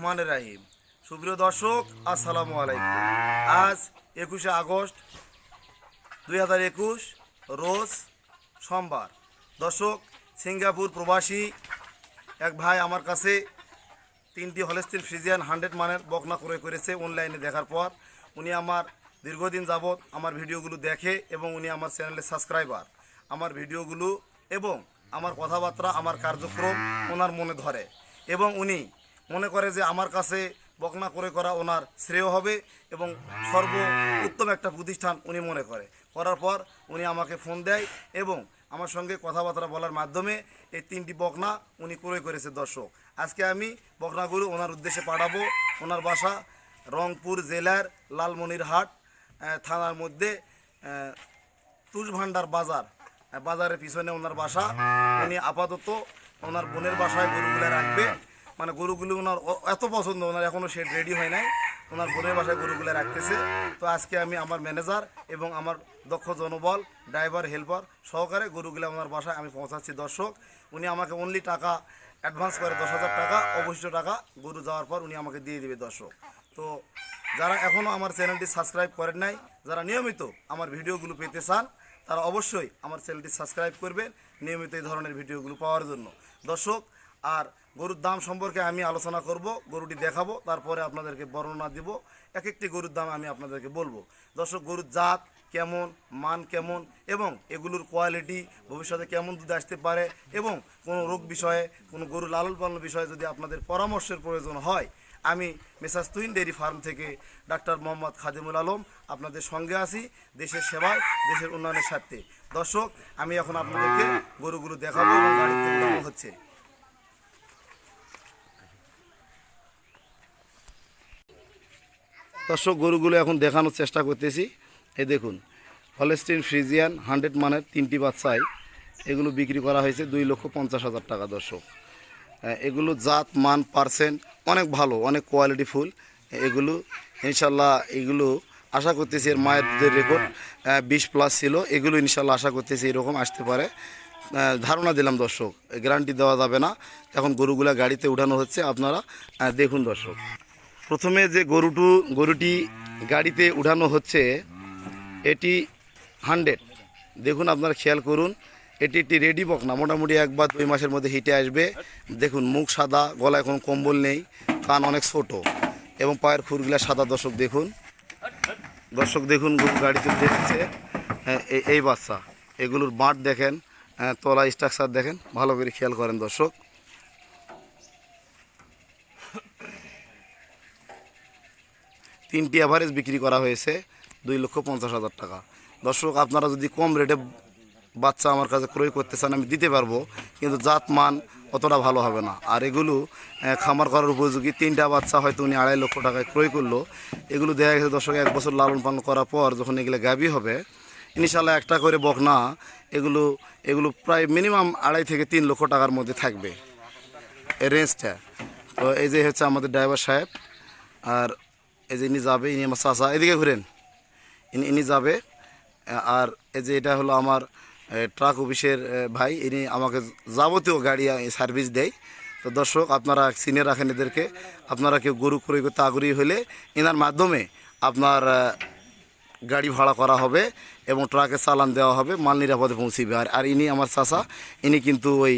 রহমানের রাহিম। সুপ্রিয় দর্শক, আসসালামু আলাইকুম। আজ একুশে আগস্ট দুই হাজার একুশ, রোজ সোমবার। দর্শক, সিঙ্গাপুর প্রবাসী, এক ভাই আমার কাছে তিনটি হলেস্টিন ফ্রিজিয়ান হান্ড্রেড মানের বকনা ক্রয় করেছে অনলাইনে দেখার পর। উনি আমার দীর্ঘদিন যাবৎ আমার ভিডিওগুলো দেখে এবং উনি আমার চ্যানেলের সাবস্ক্রাইবার। আমার ভিডিওগুলো এবং আমার কথাবার্তা, আমার কার্যক্রম ওনার মনে ধরে। এবং উনি মনে করে যে আমার কাছে বকনা করে করা ওনার শ্রেয় হবে এবং সর্ব উত্তম একটা প্রতিষ্ঠান উনি মনে করে। করার পর উনি আমাকে ফোন দেয় এবং আমার সঙ্গে কথাবার্তা বলার মাধ্যমে এই তিনটি বকনা উনি ক্রয় করেছে দর্শক। আজকে আমি বকনাগুলো ওনার উদ্দেশ্যে পাঠাবো। ওনার বাসা রংপুর জেলার লালমনিরহাট থানার মধ্যে তুষভান্ডার বাজার বাজারের পিছনে ওনার বাসা। উনি আপাতত ওনার বোনের বাসায় গরুগুলো রাখবে। মানে গরুগুলো ওনার এত পছন্দ, ওনার এখনও শেড রেডি হয় নাই। ওনার বোনের বাসায় গরুগুলো রাখতেছে। তো আজকে আমি আমার ম্যানেজার এবং আমার দক্ষ জনবল ড্রাইভার হেল্পার সহকারে গরুগুলো ওনার বাসায় আমি পৌঁছাচ্ছি। দর্শক, উনি আমাকে অনলি টাকা অ্যাডভান্স করে দশ হাজার টাকা, অবশিষ্ট টাকা গরু যাওয়ার পর উনি আমাকে দিয়ে দেবে দর্শক। তো যারা এখনও আমার চ্যানেলটি সাবস্ক্রাইব করেন নাই, যারা নিয়মিত আমার ভিডিওগুলো পেতে চান, তারা অবশ্যই আমার চ্যানেলটি সাবস্ক্রাইব করবেন নিয়মিত এই ধরনের ভিডিওগুলো পাওয়ার জন্য। দর্শক আর গরুর দাম সম্পর্কে আমি আলোচনা করব, গরুটি দেখাবো, তারপরে আপনাদেরকে বর্ণনা দিব। এক একটি গরুর দাম আমি আপনাদেরকে বলব। দর্শক, গরুর জাত কেমন, মান কেমন, এবং এগুলোর কোয়ালিটি ভবিষ্যতে কেমন দুধ আসতে পারে, এবং কোনো রোগ বিষয়ে, কোনো গরু লালন পালন বিষয়ে যদি আপনাদের পরামর্শের প্রয়োজন হয়, আমি মেসাজ তুইন ডেয়ারি ফার্ম থেকে ডাক্তার মোহাম্মদ খাদিমুল আলম আপনাদের সঙ্গে আছি, দেশের সেবায়, দেশের উন্নয়নের স্বার্থে। দর্শক, আমি এখন আপনাদেরকে গরুগুলো দেখাবো এবং হচ্ছে। দর্শক গরুগুলো এখন দেখানোর চেষ্টা করতেছি। এই দেখুন হলেস্টিন ফ্রিজিয়ান হান্ড্রেড মানের তিনটি বাচ্চায় এগুলো বিক্রি করা হয়েছে দুই লক্ষ পঞ্চাশ হাজার টাকা দর্শক। এগুলো জাত, মান পার্সেন্ট অনেক ভালো, অনেক কোয়ালিটি ফুল। এগুলো, ইনশাল্লাহ এগুলো আশা করতেছি এর মায়ের দুধের রেকর্ড বিশ প্লাস ছিল। এগুলো ইনশাল্লাহ আশা করতেছি এরকম আসতে পারে। ধারণা দিলাম দর্শক গ্যারান্টি দেওয়া যাবে না। এখন গরুগুলা গাড়িতে উঠানো হচ্ছে, আপনারা দেখুন দর্শক। প্রথমে যে গরুটু গরুটি গাড়িতে উঠানো হচ্ছে এটি হান্ড্রেড। দেখুন আপনারা খেয়াল করুন এটি একটি রেডি বক না মোটামুটি এক বা দুই মাসের মধ্যে হিটে আসবে। দেখুন মুখ সাদা গলায় কোনো কম্বল নেই কান অনেক ছোট এবং পায়ের খুরগুলা সাদা। দর্শক দেখুন দর্শক দেখুন গরু গাড়িতে দেখছে হ্যাঁ, এই- এই বাচ্চা এগুলোর বাঁট দেখেন হ্যাঁ, তলা স্ট্রাকচার দেখেন ভালো করে খেয়াল করেন দর্শক। তিনটি অ্যাভারেজ বিক্রি করা হয়েছে দুই লক্ষ পঞ্চাশ হাজার টাকা। দর্শক, আপনারা যদি কম রেটে বাচ্চা আমার কাছে ক্রয় করতে চান, আমি দিতে পারব, কিন্তু জাত মান অতটা ভালো হবে না। আর এগুলো খামার করার উপযোগী তিনটা বাচ্চা হয়তো উনি আড়াই লক্ষ টাকায় ক্রয় করল। এগুলো দেখা গেছে দর্শক, এক বছর লালন পালন করার পর যখন এগুলো গাবি হবে ইনশাল্লাহ একটা করে বকনা, এগুলো এগুলো প্রায় মিনিমাম আড়াই থেকে তিন লক্ষ টাকার মধ্যে থাকবে। রেঞ্জটা তো এই যে হচ্ছে আমাদের ড্রাইভার সাহেব, আর এই যে ইনি যাবে, ইনি আমার চাচা। এদিকে ঘুরেন। ইনি ইনি যাবে, আর এই যে এটা হলো আমার ট্রাক অফিসের ভাই। ইনি আমাকে যাবতীয় গাড়ি সার্ভিস দেয়। তো দর্শক, আপনারা চিনে রাখেন এদেরকে। আপনারা কেউ গরু ক্রয় করতে আগ্রহী হলে এনার মাধ্যমে আপনার গাড়ি ভাড়া করা হবে এবং ট্রাকে চালান দেওয়া হবে, মাল নিরাপদে পৌঁছিবে। আর আর ইনি আমার চাচা। ইনি কিন্তু ওই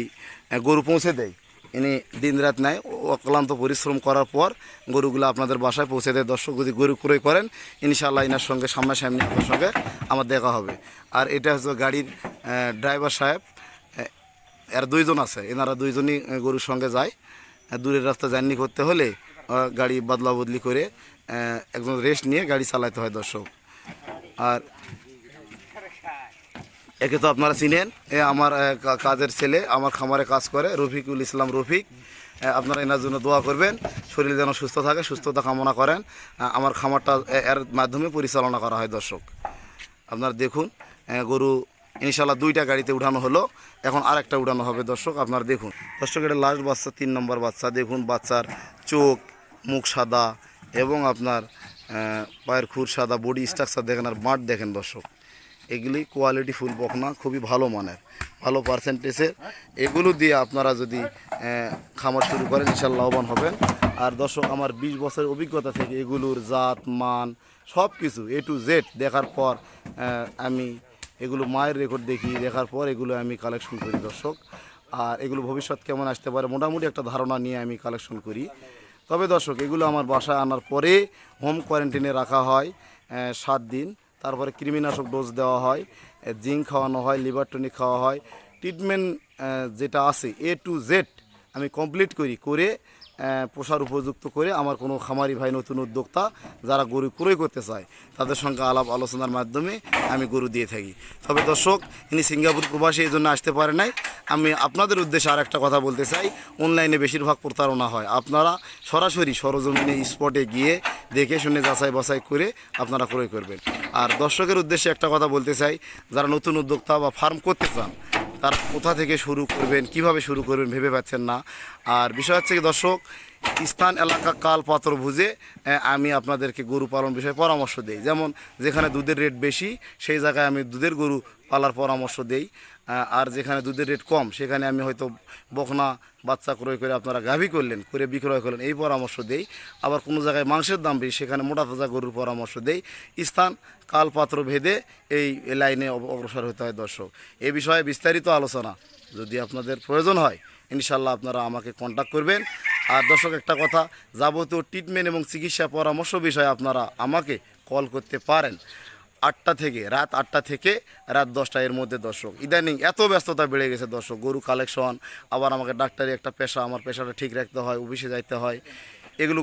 গরু পৌঁছে দেয়। ইনি দিন রাত নেয় অক্লান্ত পরিশ্রম করার পর গরুগুলো আপনাদের বাসায় পৌঁছে দেয়। দর্শক যদি গরু ক্রয় করেন ইনশাআল্লাহ ইনার সঙ্গে সামনাসামনি আপনার সঙ্গে আমার দেখা হবে। আর এটা হচ্ছে গাড়ির ড্রাইভার সাহেব আহ, এর দুইজন আছে। এনারা দুইজনই গরুর সঙ্গে যায়। দূরের রাস্তা জার্নি করতে হলে গাড়ি বদলা বদলি করে একজন রেস্ট নিয়ে গাড়ি চালাতে হয় দর্শক। আর একে তো আপনারা চিনেন, এ আমার কাজের ছেলে, আমার খামারে কাজ করে, রফিকুল ইসলাম রফিক। আপনারা এনার জন্য দোয়া করবেন, শরীর যেন সুস্থ থাকে, সুস্থতা কামনা করেন। আমার খামারটা এর মাধ্যমে পরিচালনা করা হয় দর্শক। আপনারা দেখুন গরু ইনশাল্লাহ দুইটা গাড়িতে উঠানো হলো, এখন আরেকটা উঠানো হবে দর্শক, আপনারা দেখুন। দর্শক, এটা লাস্ট বাচ্চা, তিন নম্বর বাচ্চা, দেখুন বাচ্চার চোখ, মুখ সাদা এবং আপনার পায়ের খুর সাদা, বডি স্ট্রাকচার দেখেন আর মাঠ দেখেন দর্শক। এগুলি কোয়ালিটি ফুল বকনা, খুবই ভালো মানের, ভালো পার্সেন্টেজের এগুলো দিয়ে আপনারা যদি খামার শুরু করেন ইনশাল্লাহ লাভবান হবেন। আর দর্শক, আমার বিশ বছরের অভিজ্ঞতা থেকে এগুলোর জাত, মান সব কিছু এ টু জেড দেখার পর আমি এগুলো মায়ের রেকর্ড দেখি, দেখার পর এগুলো আমি কালেকশন করি দর্শক। আর এগুলো ভবিষ্যৎ কেমন আসতে পারে, মোটামুটি একটা ধারণা নিয়ে আমি কালেকশন করি। তবে দর্শক, এগুলো আমার বাসায় আনার পরে হোম কোয়ারেন্টাইনে রাখা হয় সাত দিন। তারপরে কৃমিনাশক ডোজ দেওয়া হয় জিঙ্ক খাওয়ানো হয়, লিভার টনিক খাওয়া হয়। ট্রিটমেন্ট যেটা আছে, এ টু জেড আমি কমপ্লিট করি, করে পোষার উপযুক্ত করে আমার কোনো খামারি ভাই নতুন উদ্যোক্তা যারা গরু ক্রয় করতে চায়, তাদের সঙ্গে আলাপ আলোচনার মাধ্যমে আমি গরু দিয়ে থাকি। তবে দর্শক, ইনি সিঙ্গাপুর প্রবাসী, এই জন্য আসতে পারে নাই। আমি আপনাদের উদ্দেশ্যে আর একটা কথা বলতে চাই, অনলাইনে বেশিরভাগ প্রতারণা হয়। আপনারা সরাসরি সরজমিনে স্পটে গিয়ে দেখে শুনে যাচাই বাছাই করে আপনারা ক্রয় করবেন। আর দর্শকের উদ্দেশ্যে একটা কথা বলতে চাই, যারা নতুন উদ্যোক্তা বা ফার্ম করতে চান, তারা কোথা থেকে শুরু করবেন, কীভাবে শুরু করবেন ভেবে পাচ্ছেন না। আর বিষয় হচ্ছে কি দর্শক স্থান, এলাকা, কাল পাত্র বুঝে আমি আপনাদেরকে গরু পালন বিষয়ে পরামর্শ দেই। যেমন যেখানে দুধের রেট বেশি, সেই জায়গায় আমি দুধের গরু পালার পরামর্শ দেই। আর যেখানে দুধের রেট কম, সেখানে আমি হয়তো বকনা, বাচ্চা ক্রয় করে আপনারা গাভী করলেন, করে বিক্রয় করলেন, এই পরামর্শ দেই। আবার কোনো জায়গায় মাংসের দাম বেশি, সেখানে মোটা তাজা গরুর পরামর্শ দেই। স্থান, কাল পাত্র ভেদে এই লাইনে অগ্রসর হতে হয় দর্শক। এ বিষয়ে বিস্তারিত আলোচনা যদি আপনাদের প্রয়োজন হয় ইনশাল্লাহ আপনারা আমাকে কন্ট্যাক্ট করবেন। আর দর্শক, একটা কথা, যাবতীয় ট্রিটমেন্ট এবং চিকিৎসা পরামর্শ বিষয়ে আপনারা আমাকে কল করতে পারেন। আটটা থেকে, রাত আটটা থেকে রাত দশটা এর মধ্যে দর্শক। ইদানিং এত ব্যস্ততা বেড়ে গেছে দর্শক, গরু কালেকশন আবার আমাকে ডাক্তারি একটা পেশা, আমার পেশাটা ঠিক রাখতে হয়, অফিসে যাইতে হয়। এগুলো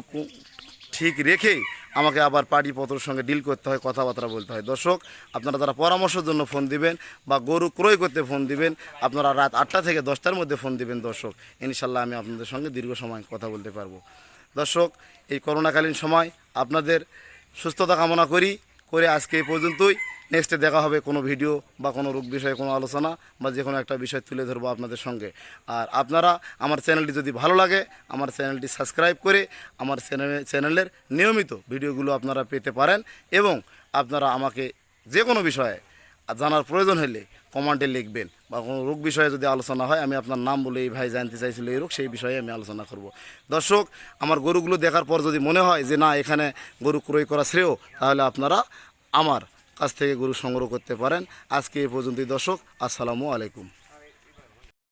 ঠিক রেখে আমাকে আবার পার্টি পত্রর সঙ্গে ডিল করতে হয়, কথাবার্তা বলতে হয়। দর্শক, আপনারা তারা পরামর্শের জন্য ফোন দিবেন বা গরু ক্রয় করতে ফোন দিবেন, আপনারা রাত আটটা থেকে দশটার মধ্যে ফোন দিবেন দর্শক। ইনশাল্লাহ আমি আপনাদের সঙ্গে দীর্ঘ সময় কথা বলতে পারব। দর্শক, এই করোনাকালীন সময় আপনাদের সুস্থতা কামনা করি। করে আজকে এই পর্যন্তই। নেক্সটে দেখা হবে কোনো ভিডিও বা কোনো রোগ বিষয়ে কোনো আলোচনা বা যে কোনো একটা বিষয় তুলে ধরবো আপনাদের সঙ্গে। আর আপনারা আমার চ্যানেলটি যদি ভালো লাগে, আমার চ্যানেলটি সাবস্ক্রাইব করে আমার চ্যানেলে, চ্যানেলের নিয়মিত ভিডিওগুলো আপনারা পেতে পারেন এবং আপনারা আমাকে যে কোনো বিষয়ে জানার প্রয়োজন হলে কমেন্টে লিখবেন বা কোনো রোগ বিষয়ে যদি আলোচনা হয়, আমি আপনার নাম বলে এই ভাই জানতে চাইছিল এই রোগ, সেই বিষয়ে আমি আলোচনা করব। দর্শক, আমার গরুগুলো দেখার পর যদি মনে হয় যে না, এখানে গরু ক্রয় করা শ্রেয়, তাহলে আপনারা আমার কাছ থেকে গরু সংগ্রহ করতে পারেন। আজকে এ পর্যন্তই দর্শক আসসালামু আলাইকুম।